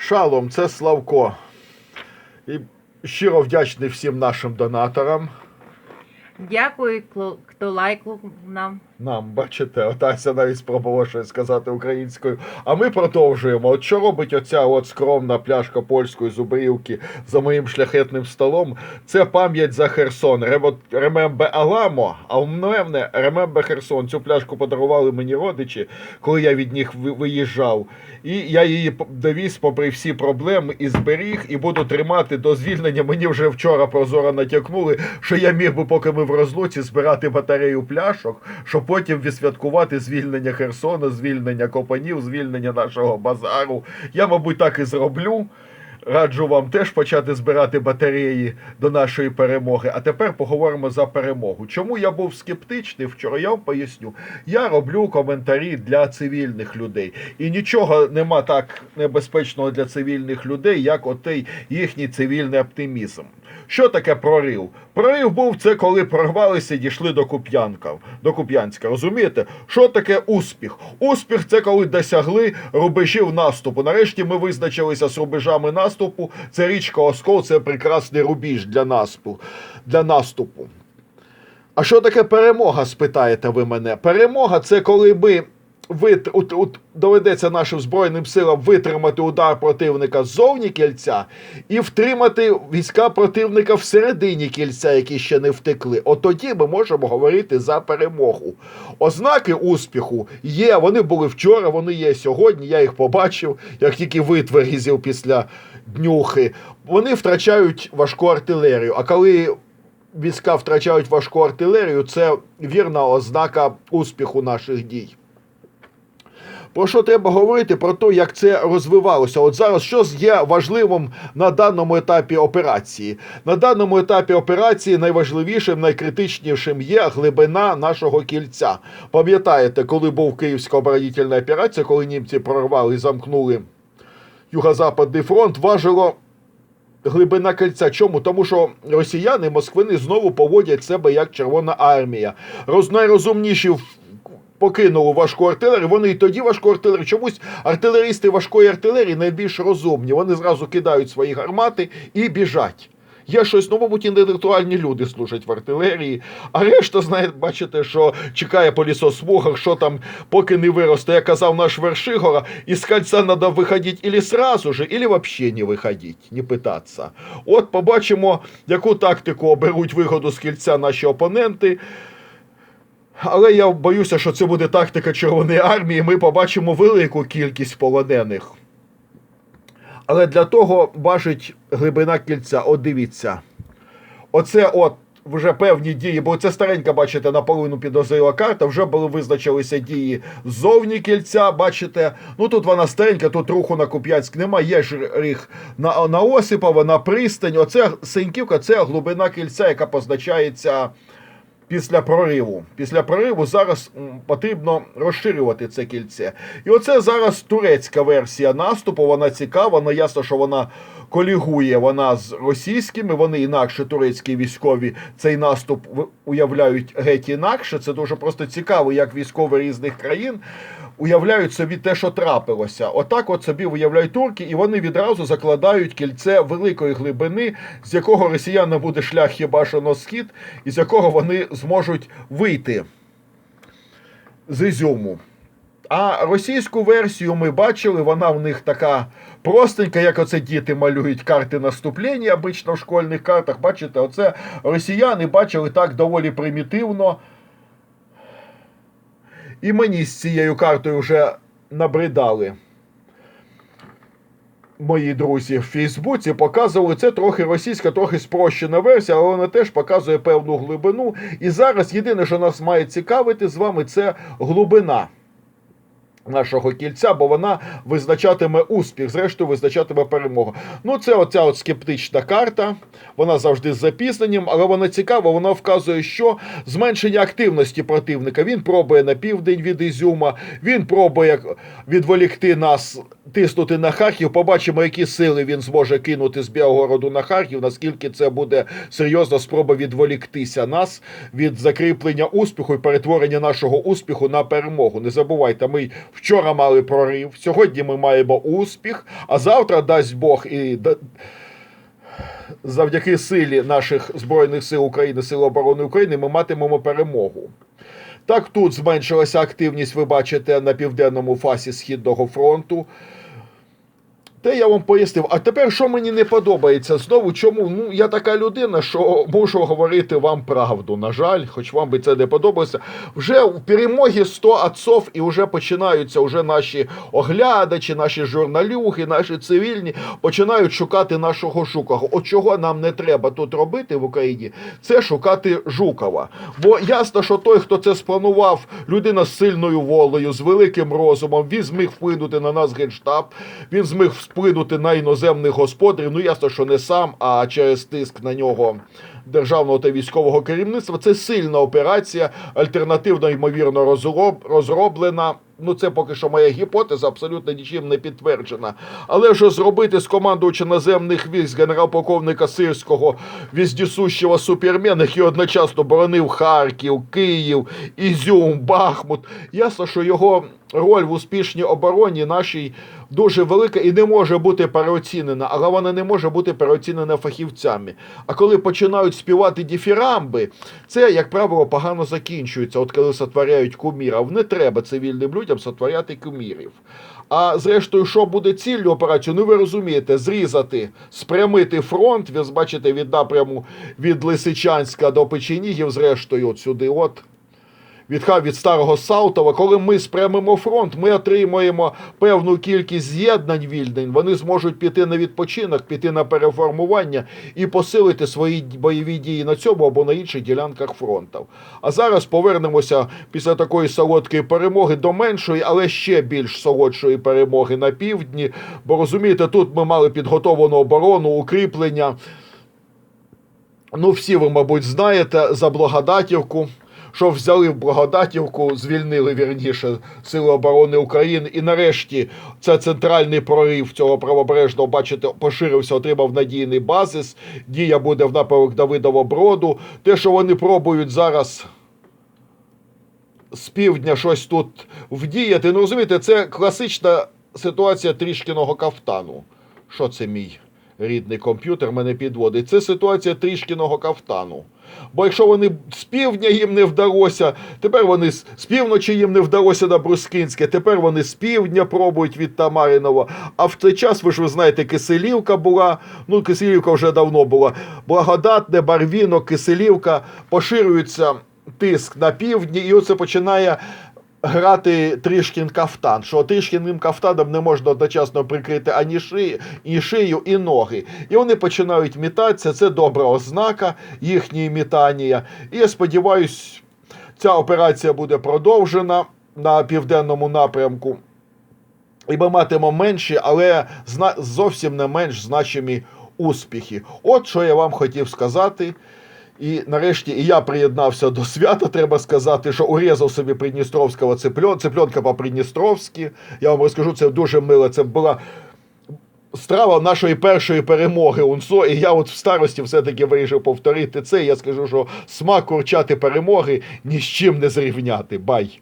Шалом, це Славко. І щиро вдячний всім нашим донаторам. Дякую, хто лайкнув нам. Нам, бачите, отася навіть спробувала щось сказати українською. А ми продовжуємо. От що робить оця от скромна пляшка польської зубрівки за моїм шляхетним столом? Це пам'ять за Херсон. Ремембе Аламо, а у мене Ремембе Херсон. Цю пляшку подарували мені родичі, коли я від них виїжджав. І я її довіз попри всі проблеми і зберіг, і буду тримати до звільнення. Мені вже вчора прозоро натякнули, що я міг би, поки ми в розлуці, збирати батарею пляшок, щоб потім відсвяткувати звільнення Херсона, звільнення Копанів, звільнення нашого базару. Я, мабуть, так і зроблю. Раджу вам теж почати збирати батареї до нашої перемоги. А тепер поговоримо за перемогу. Чому я був скептичний вчора? Я вам поясню. Я роблю коментарі для цивільних людей. І нічого нема так небезпечного для цивільних людей, як отей їхній цивільний оптимізм. Що таке прорив? Прорив був це, коли прорвалися і дійшли до Куп'янка. До Куп'янська. Розумієте? Що таке успіх? Успіх це коли досягли рубежів наступу. Нарешті ми визначилися з рубежами наступу. Це річка Оскол, це прекрасний рубіж для наступу. Для наступу. А що таке перемога? спитаєте ви мене? Перемога це коли ми вит... от, от, доведеться нашим Збройним силам витримати удар противника ззовні кільця і втримати війська противника всередині кільця, які ще не втекли. От тоді ми можемо говорити за перемогу. Ознаки успіху є. Вони були вчора, вони є сьогодні. Я їх побачив, як тільки витверізів після днюхи. Вони втрачають важку артилерію. А коли війська втрачають важку артилерію, це вірна ознака успіху наших дій. Про що треба говорити? Про те, як це розвивалося. От зараз що є важливим на даному етапі операції? На даному етапі операції найважливішим, найкритичнішим є глибина нашого кільця. Пам'ятаєте, коли був Київська оборонительна операція, коли німці прорвали і замкнули Юго-Западний фронт, важило глибина кільця. Чому? Тому що росіяни, москвини знову поводять себе як Червона армія. Роз, найрозумніші покинули важку артилерію. Вони і тоді важку артилерію. Чомусь артилеристи важкої артилерії найбільш розумні. Вони зразу кидають свої гармати і біжать. Є щось, ну, мабуть, інтелектуальні люди служать в артилерії, а решта, знаєте, бачите, що чекає по лісосмугах, що там, поки не виросте, як казав наш Вершигора, із кольця треба виходити ілі сразу же, ілі взагалі не виходити, не питатися. От побачимо, яку тактику оберуть вигоду з кільця наші опоненти. Але я боюся, що це буде тактика Червоної армії. Ми побачимо велику кількість полонених. Але для того бачить глибина кільця. От дивіться. Оце от вже певні дії, бо це старенька, бачите, наполовину підозріла карта. Вже були визначилися дії ззовні кільця. Бачите, ну тут вона старенька, тут руху на Куп'янськ немає. Є ж ріг на, на Осипова, на пристань. Оце Синьківка, це глибина кільця, яка позначається після прориву. Після прориву зараз потрібно розширювати це кільце. І оце зараз турецька версія наступу. Вона цікава. Вона ясно, що вона колігує вона з російськими. Вони інакше турецькі військові цей наступ уявляють геть інакше. Це дуже просто цікаво, як військові різних країн. Уявляють собі те, що трапилося. Отак от собі уявляють турки, і вони відразу закладають кільце великої глибини, з якого росіяни буде шлях хіба що на схід, і з якого вони зможуть вийти з Ізюму. А російську версію ми бачили, вона в них така простенька, як оце діти малюють карти наступлення обично в школьних картах. Бачите, оце росіяни бачили так доволі примітивно. І мені з цією картою вже набридали. Мої друзі в Фейсбуці показували це трохи російська, трохи спрощена версія, але вона теж показує певну глибину. І зараз єдине, що нас має цікавити з вами, це глибина нашого кільця, бо вона визначатиме успіх, зрештою визначатиме перемогу. Ну, це оця от скептична карта. Вона завжди з запізненням, але вона цікава. Вона вказує, що зменшення активності противника. Він пробує на південь від Ізюма, він пробує відволікти нас. Тиснути на Харків, побачимо, які сили він зможе кинути з Білгороду на Харків, наскільки це буде серйозна спроба відволіктися нас від закріплення успіху і перетворення нашого успіху на перемогу. Не забувайте, ми Вчора мали прорив, сьогодні ми маємо успіх, а завтра дасть Бог і завдяки силі наших Збройних сил України, Сил оборони України, ми матимемо перемогу. Так, тут зменшилася активність, ви бачите, на південному фасі Східного фронту. Те я вам пояснив. А тепер, що мені не подобається, знову чому? Ну, я така людина, що можу говорити вам правду. На жаль, хоч вам би це не подобалося. Вже в перемогі 100 отцов і вже починаються вже наші оглядачі, наші журналюги, наші цивільні починають шукати нашого Жукова. От чого нам не треба тут робити в Україні, це шукати Жукова. Бо ясно, що той, хто це спланував, людина з сильною волею, з великим розумом, він зміг вплинути на нас генштаб, він зміг вплинути на іноземних господарів. Ну ясно, що не сам, а через тиск на нього державного та військового керівництва. Це сильна операція, альтернативно ймовірно розроб, розроблена. Ну, це поки що моя гіпотеза, абсолютно нічим не підтверджена. Але що зробити з командувача наземних військ генерал-полковника Сирського віздісущого супермена, який одночасно боронив Харків, Київ, Ізюм, Бахмут. Ясно, що його роль в успішній обороні нашій дуже велика і не може бути переоцінена, але вона не може бути переоцінена фахівцями. А коли починають співати діфірамби, це, як правило, погано закінчується. От коли сотворяють кумірів. Не треба цивільним людям сотворяти кумірів. А зрештою, що буде ціллю операції? Ну ви розумієте, зрізати, спрямити фронт. Ви бачите від напряму від Лисичанська до Печенігів, зрештою, от сюди, от від Ха- від старого Саутова, коли ми спрямимо фронт, ми отримаємо певну кількість з'єднань вільнень. Вони зможуть піти на відпочинок, піти на переформування і посилити свої бойові дії на цьому або на інших ділянках фронту. А зараз повернемося після такої солодкої перемоги до меншої, але ще більш солодшої перемоги на півдні. Бо розумієте, тут ми мали підготовану оборону, укріплення. Ну, всі ви, мабуть, знаєте за Благодатівку, що взяли в Благодатівку, звільнили вірніше Сили оборони України. І нарешті це центральний прорив цього правобережного, бачите, поширився, отримав надійний базис. Дія буде в напрямок Давидова Броду. Те, що вони пробують зараз з півдня щось тут вдіяти. Ну, розумієте, це класична ситуація трішкіного кафтану. Що це мій рідний комп'ютер мене підводить? Це ситуація трішкіного кафтану. Бо якщо вони з півдня їм не вдалося, тепер вони з півночі їм не вдалося на Брускінське, тепер вони з півдня пробують від Тамаринова. А в той час, ви ж ви знаєте, Киселівка була, ну Киселівка вже давно була. Благодатне, Барвіно, Киселівка поширюється тиск на півдні, і оце починає грати Трішкін кафтан. Що Трішкіним кафтаном не можна одночасно прикрити ані шию, і шию, і ноги. І вони починають мітатися. Це добра ознака їхньої мітання. І я сподіваюся, ця операція буде продовжена на південному напрямку. І ми матимемо менші, але зовсім не менш значимі успіхи. От що я вам хотів сказати. І нарешті і я приєднався до свята. Треба сказати, що урізав собі Придністровського цепльон, цепльонка по-придністровськи. Я вам розкажу, це дуже мило. Це була страва нашої першої перемоги УНСО. І я от в старості все-таки вирішив повторити це. Я скажу, що смак курчати перемоги ні з чим не зрівняти. Бай!